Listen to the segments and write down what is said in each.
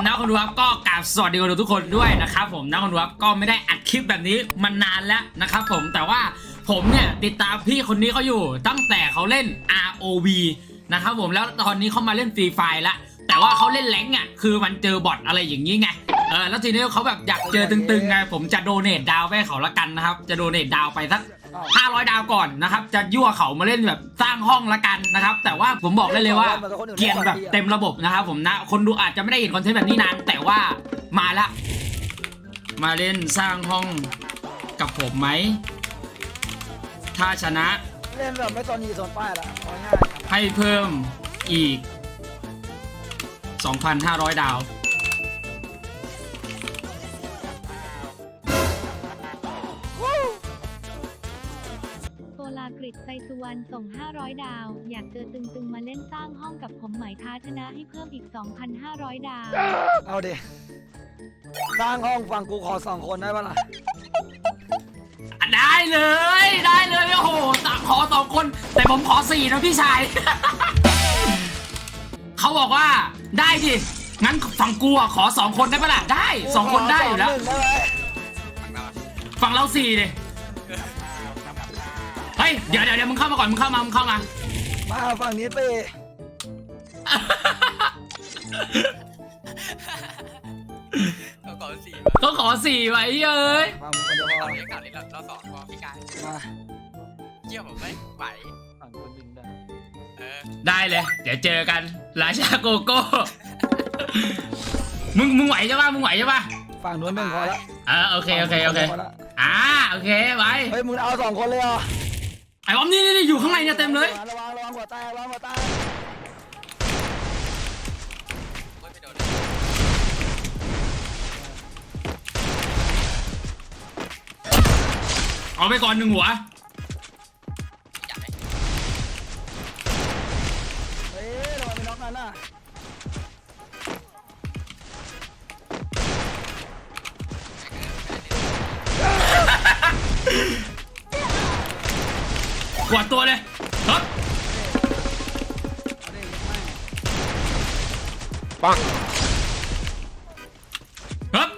ผมนะคนดูครับก็กราบสวัสดีคนดูทุกคนด้วยนะครับผมนะคนดูครับก็ไม่ได้อัดคลิปแบบนี้มานานแล้วนะครับผมแต่ว่าผมเนี่ยติดตามพี่คนนี้เขาอยู่ตั้งแต่เขาเล่น ROV นะครับผมแล้วตอนนี้เขามาเล่นฟรีไฟแล้วแต่ว่าเขาเล่นแรงอะคือมันเจอบอทอะไรอย่างนี้ไง เออแล้วทีนี้เขาแบบอยากเจอตึงๆไงผมจะโดเนทดาวไปให้เขาละกันนะครับ จะโดเนทดาวไปสัก500 ดาวก่อนนะครับ จะยั่วเขามาเล่นแบบสร้างห้องละกันนะครับ แต่ว่าผมบอกได้เลยว่าเกรียนแบบเต็มระบบนะครับผมนะ คนดูอาจจะไม่ได้เห็นคอนเทนต์แบบนี้นาน แต่ว่ามาละ มาเล่นสร้างห้องกับผมไหม ถ้าชนะ เล่นแบบไม่ตอนนี้โซนป้ายละเอาง่ายให้เพิ่มอีก 2,500 ดาว กริดไซสุวรรณส่ง 500 ดาว อยากเจอตึงๆมาเล่นสร้างห้องกับผมไหมท้าชนะให้เพิ่มอีก 2,500 ดาว เอาดิสร้างห้องฝั่งกูขอสองคนได้ปะล่ะ ได้เลยได้เลยโอ้โหตะขอสองคน แต่ผมขอสี่นะพี่ชาย เขาบอกว่าได้ดิงั้นฝั่งกูอะขอสองคนได้ปะล่ะได้สองคนได้อยู่แล้วขสงหนึ่งได้ไหมฝั่งเราสี่ดิ เฮ้ยเดี๋ยวเดี๋ยวเดี๋ยวมึงเข้ามาก่อนมึงเข้ามามึงเข้ามา มาฝั่งนี้ไปเราก่อนสี่เขาขอสี่ไว้เอ้ยฝั่งมึงคนเดียวพอเอาเนี้ยเก่านี้เราเราสองพอพี่กายมาเกี่ยวผมไหมไหวฝั่งคนดึงได้เออได้เลย เดี๋ยวเจอกันราชาโกโก้มึงมึงไหวใช่ปะมึงไหวใช่ปะฝั่งนู้นหนึ่งพอละเออโอเคโอเคโอเคพละอ่าโอเคไว้เฮ้ยมึงเอาสองคนเลยเหรอ ไอ้บอมนี่นี่นี่อยู่ข้างในเนี่ยเต็มเลย ระวังระวังหัวแตกระวังหัวแตกโอ้ยไปโดนเอาไปก่อนหนึ่งหัว กวาดตัวเลยครับเอาดิไม่ครับ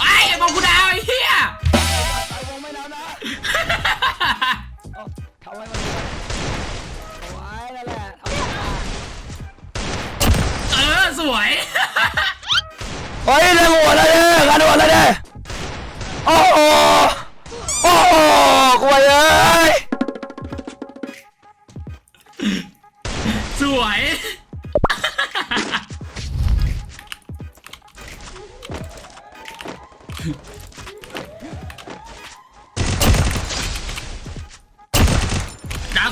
ไอ้ไอ้บอมกูดาวไอ้เหี้ยไปวงไม่น้ำนะเอาทำไว้มันเอาไว้นั่นแหละเอาไว้เออสวยเฮ้ยเรื่องหัวเลยเด้อกันหัวเลยเด้อ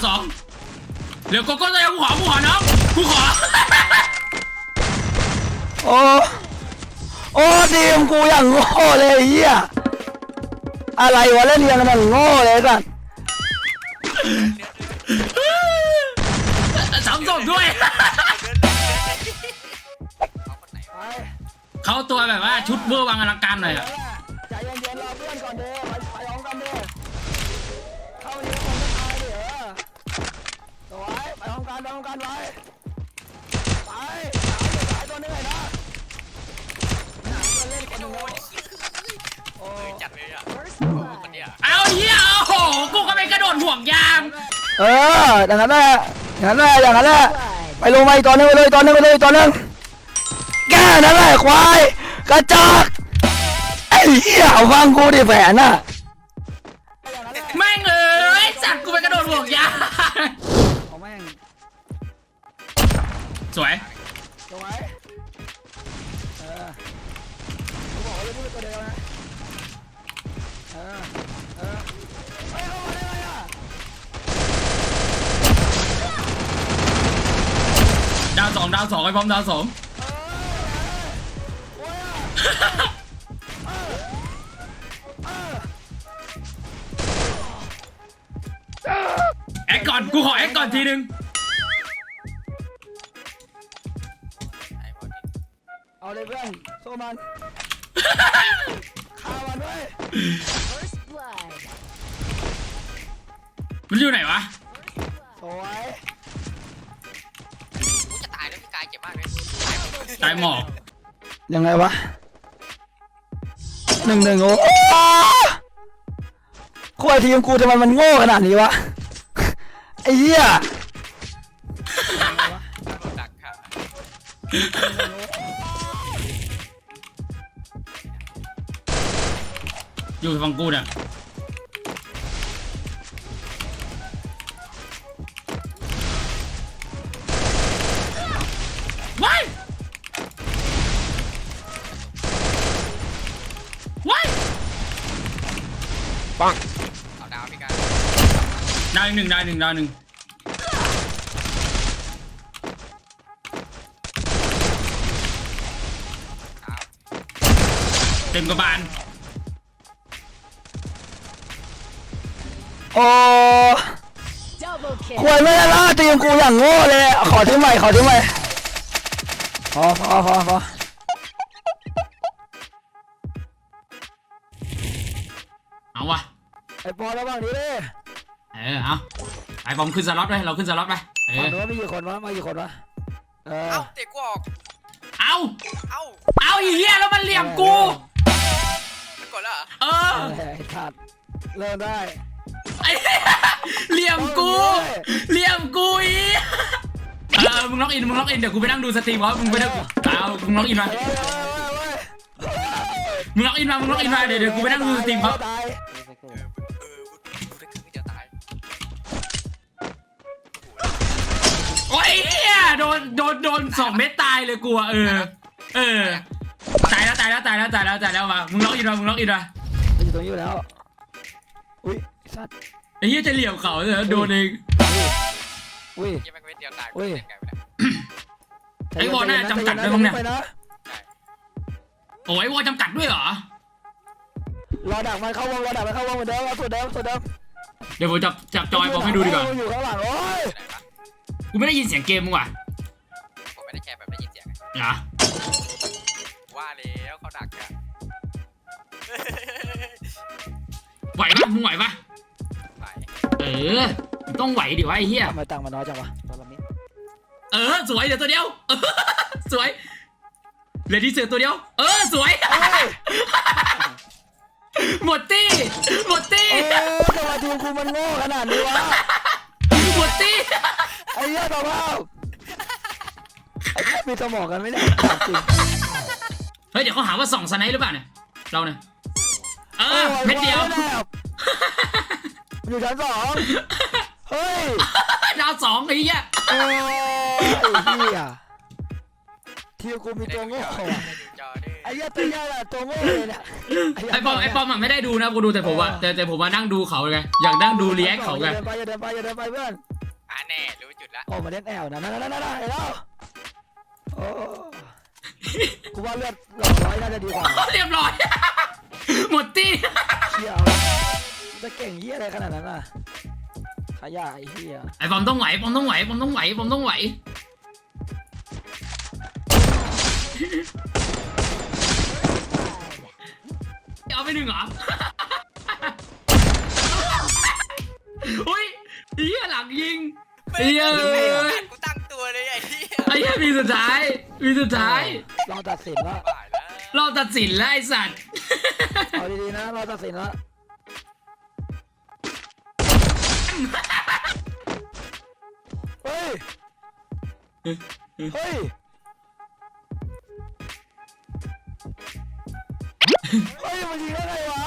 สองเดี๋ยวโกโก้จะเอากูขอกูขอน้องกูขอ โอ้โอ้ทีมกูอย่างโง่เลยไอ้เฮียอะไรวะเล่นเรียงกันอย่างโง่เลยสัสสามศพด้วยไปเขาตัวแบบว่าชุดเวอร์วังอลังการหน่อยอะใจเย็นๆรอเพื่อนก่อนเด้ ปพร้อมกันไปพร้อมกันไว้ไปสายสายตัวนึงเลยนะหนักจะเล่นคนหนึงแล้วโอ้เออจัดเลยอะโอ้โหคนเนี้ยเอาเหี้ยโอ้โหกูก็ไปกระโดดห่วงยางเอออย่างนั้นแหละอย่างนั้นแหละอย่างนั้นแหละไปลงมาอีกตัวหนึงไปเลยอีกตัวหนึงไปเลยอีกตัวหนึงแก่นั่นแหละควายกระจอกไอ้เหี้ยเอาฟังกูดิแผนน่ะ สวยสวยเออกูบอกว่าเล่นพูดตัวเดียวนะเออเออเฮ้ยเข้ามาได้ไงอะดาวสองดาวสองไอ้พร้อมดาวสองโอ้ยอะแอคก่อนกูขอแอคก่อนทีนึง เอาเลยเพื่อนโซมันฆ่ามันด้วยมันอยู่ไหนวะ สวยกูจะตายแล้วพี่กายเจ็บมากเลยตายหมอกยังไงวะหนึ่งหนึ่งโอ้คุยทีมกูทำไมมันโง่ขนาดนี้วะ ไอ้เหี้ย โดนดักค่ะ อยู่ฝั่งกูเนี่ยว้ายว้ายเอาดาวพี่การดาวอีกหนึ่งดาวอีกหนึ่งดาวอีกหนึ่งดาวเต็มกระบาล โอ้คุยไม่ได้ละทีมกูอย่างโง่เลยขอทีมใหม่ ขอทีมใหม่พอพอพอพอเอาวะไอ้ปอระหว่างนี้ดิเออเอาไปบอมขึ้นสล็อตไปเราขึ้นสล็อตไปเอฝั่งอนู้นมีกี่คนวะมากี่คนวะเออเอ้าเตะกูออก เอาเอ้าเอาอีเหี้ยแล้วมันเหลี่ยมกู มันกดแล้วเหรอเออ ไอ้ขาดเริ่มได้ ไอ้เหี้ยเหลี่ยมกูเหลี่ยมกูอีเออมึงล็อกอินมึงล็อกอินเดี๋ยวกูไปนั่งดูสตรีมวะมึงไปนั่งเอามึงล็อกอินมามึงล็อกอินมามึงล็อกอินมาเดี๋ยวเดี๋ยวกูไปนั่งดูสตรีมเขาตายเด้ครึ่งเดียวตายโอ้ยเหี้ยโดนโดนโดนสองเม็ดตายเลยกูอะเออ เออตายแล้วตายแล้วตายแล้วตายแล้วตายแล้วมามึงล็อกอินมามึงล็อกอินมา อยู่ตรงนี้อยู่แล้ว อุ้ย สัตว์ไอ้เหี้ยจะเหลี่ยมเขาเลยโดนเองอุ้ย ยังไม่เม็ดเดียวตายอุ้ยเล่นไงวะเนี่ยไอ้วอลน่าจำกัดด้วยมั้งเนี่ยไปนะโอ้ยวอลจำกัดด้วยเหรอ รอดักมันเข้าวงรอดักมันเข้าวงเหมือนเดิมเอาสุดเดิมสุดเดิมเดี๋ยวผมจับจับจอยบอกให้ดูดีกว่า อยู่ข้างหลังโอ้ยไหนวะกูไม่ได้ยินเสียงเกมมึงว่ะผมไม่ได้แชร์แบบไม่ยินเสียงไงเหรอว่าแล้วเขาดักอะไหวปะมึงไหวปะไป เออมึงต้องไหวดิวะไอ้เหี้ย ทำไมตังค์มันน้อยจังวะตอนนี้เออ สวยเดี๋ยวตัวเดียวเออสวยเหลือที่เสือตัวเดียว เออ สวยเอ้ยหมดตี้ หมดตี้ เอ้ยทำไมทีมกูมันโง่ขนาดนี้วะ หมดตี้ ไอ้เหี้ยต่อเปล่าไอ้เหี้ยมีสมองกันไหมเนี่ยถามจริง เฮ้ย เดี๋ยวเขาหาว่าส่องสไนป์หรือเปล่าเนี่ย เราเนี่ย เอโอ้อยเม็ดเดียวาแน่มัน อยู่ชั้นสองเฮ้ยดาวสองไอ้เหี้ยโอ้ยไอ้เหี้ยทีมกูมีตัวโง่ไม่อะได้ดูจอดิไอ้เหี้ยตัวเหี้ยแหละตัวโง่เลยเนี่ยไอ้ปอมไอ้ปอมอะไม่ได้ดูนะกูดูแต่ผมอะแต่แต่ผมมานั่งดูเขาไงอยากนั่งดูรีแอคเขาไงอย่าเดินไปอย่าเดินไปอย่าเดินไปเพื่อนอะแน่รู้จุดละโอ้มาเล่นแอลนะนั่นนั่นนั่นนั่นเห็นแล้วโอ้กูว่าเลือดหลอดร้อยน่าจะดีกว่าเรียบร้อยหมดตี้เชี่ย จะเก่งเหี้ยอะไรขนาดนั้นอะขยะไอ้เหี้ยไอ้ปอมต้องไหวปอมต้องไหวปอมต้องไหวปอมต้องไหวเอาไปหนึ่งเหรออุ้ยเฮียหลังยิงเฮียไอ้สัตว์กูตั้งตัวเลยไอ้เหี้ยไอ้เฮียมีสุดท้ายมีสุดท้ายเราตัดสินว่าบ้าแล้วเราตัดสินแล้วไอ้สัตว์เอาดีๆนะเราตัดสินแล้ว เฮ้ย เฮ้ย เฮ้ย มันยิงได้ไงวะ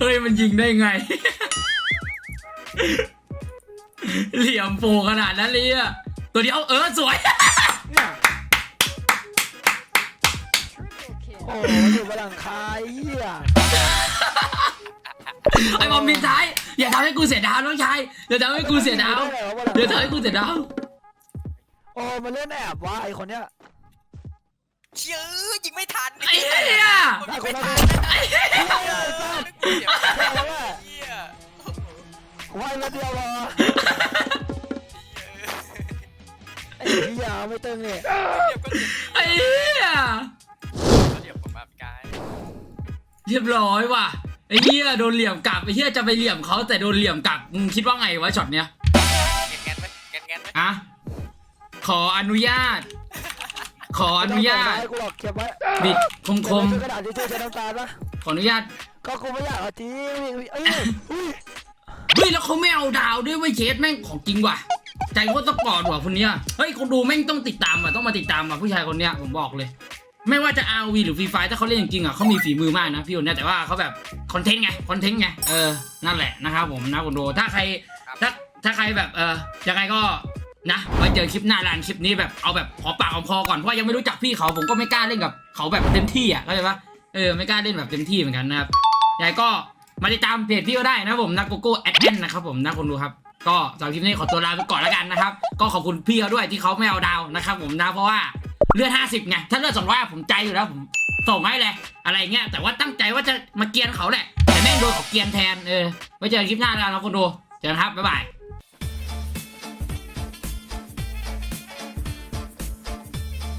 เฮ้ย มันยิงได้ไง เหลี่ยมโปขนาดนั้นเลยอะตัวเดียวเออ สวย เนี่ยโอ้โหมันอยู่บนหลังคาไอ้เหี้ย ไอ้บอมบินท้าย อย่าทำให้กูเสียดาวน้องชายอย่าทำให้กูเสียดาวอย่าทำให้กูเสียดาวโอ้มันเล่นแอบวะไอคนเนี้ยเชื่อยิงไม่ทันไอ้เหี้ยผมยิงไม่ทันไอ้เหี้ยเดี๋ยวแค่นั้นแหละเหี้ยว่าไอ้เดียวรอไอ้เหี้ยไม่ตึงเนี่ยเดี๋ยวก็เจ็บไอ้เหี้ยเดี๋ยวผมมาพี่กายเรียบร้อยว่ะ ไอ้เหี้ยโดนเหลี่ยมกลับไอ้เหี้ยจะไปเหลี่ยมเขาแต่โดนเหลี่ยมกลับมึงคิดว่าไงวะช็อตเนี้ยแงนแงนไหมแงนแงนไหมอะขออนุญาต ขออนุญาต กูหลอกเก็บไว้บิดคมคมกระดาษทิชชู่ใช้น้ำตาลปะๆขออนุญาตก็กูไม่อยากเอาจริงเอ้ยอุ้ยเฮ้ยแล้วเขาไม่เอาดาวด้วยเว้ยเชสแม่งของจริงว่ะ ใจโคตรสปอร์ตว่ะคนเนี้ยเฮ้ยคนดูแม่งต้องติดตามอะต้องมาติดตามอะผู้ชายคนเนี้ยผมบอกเลย ไม่ว่าจะ RV หรือ Free f i r ถ้าเขาเล่นจริงๆอะเขามีฝีมือมากนะพี่คนเนี้ยแต่ว่าเขาแบบคอนเทนต์ไงคอนเทนต์ไงเออนั่นแหละนะครับผมนะคนดูถ้าใครถ้าถ้าใครแบบเออยังไงก็นะไว้เจอคลิปหน้าร้านคลิปนี้แบบเอาแบบขอปากขอคอก่อนเพราะว่ายังไม่รู้จักพี่เขาผมก็ไม่กล้าเล่นกับเขาแบบเต็มที่อะเข้าใจปะเออไม่กล้าเล่นแบบเต็มที่เหมือนกันนะครับยังไงก็มาติดตามเพจพี่ก็ได้นะผมนักโกโก้แอดเนนะครับผมนะคนดูครับก็สำหรับคลิปนี้ขอตัวลาไปก่อนแล้วกันนะครับ ก็ขอบคุณพี่เขาด้วยที่เขาไม่เอาดาวนะครับผมนะเพราะว่า เลือด50ไง ถ้าเลือด200ผมใจอยู่แล้วผมส่งให้เลย อะไรเงี้ย แต่ว่าตั้งใจว่าจะมาเกียนเขาแหละ แต่แม่งโดนเขาเกียนแทน เออ ไว้เจอกันคลิปหน้าแล้วนะคนดู เจอกันครับ บ๊ายบาย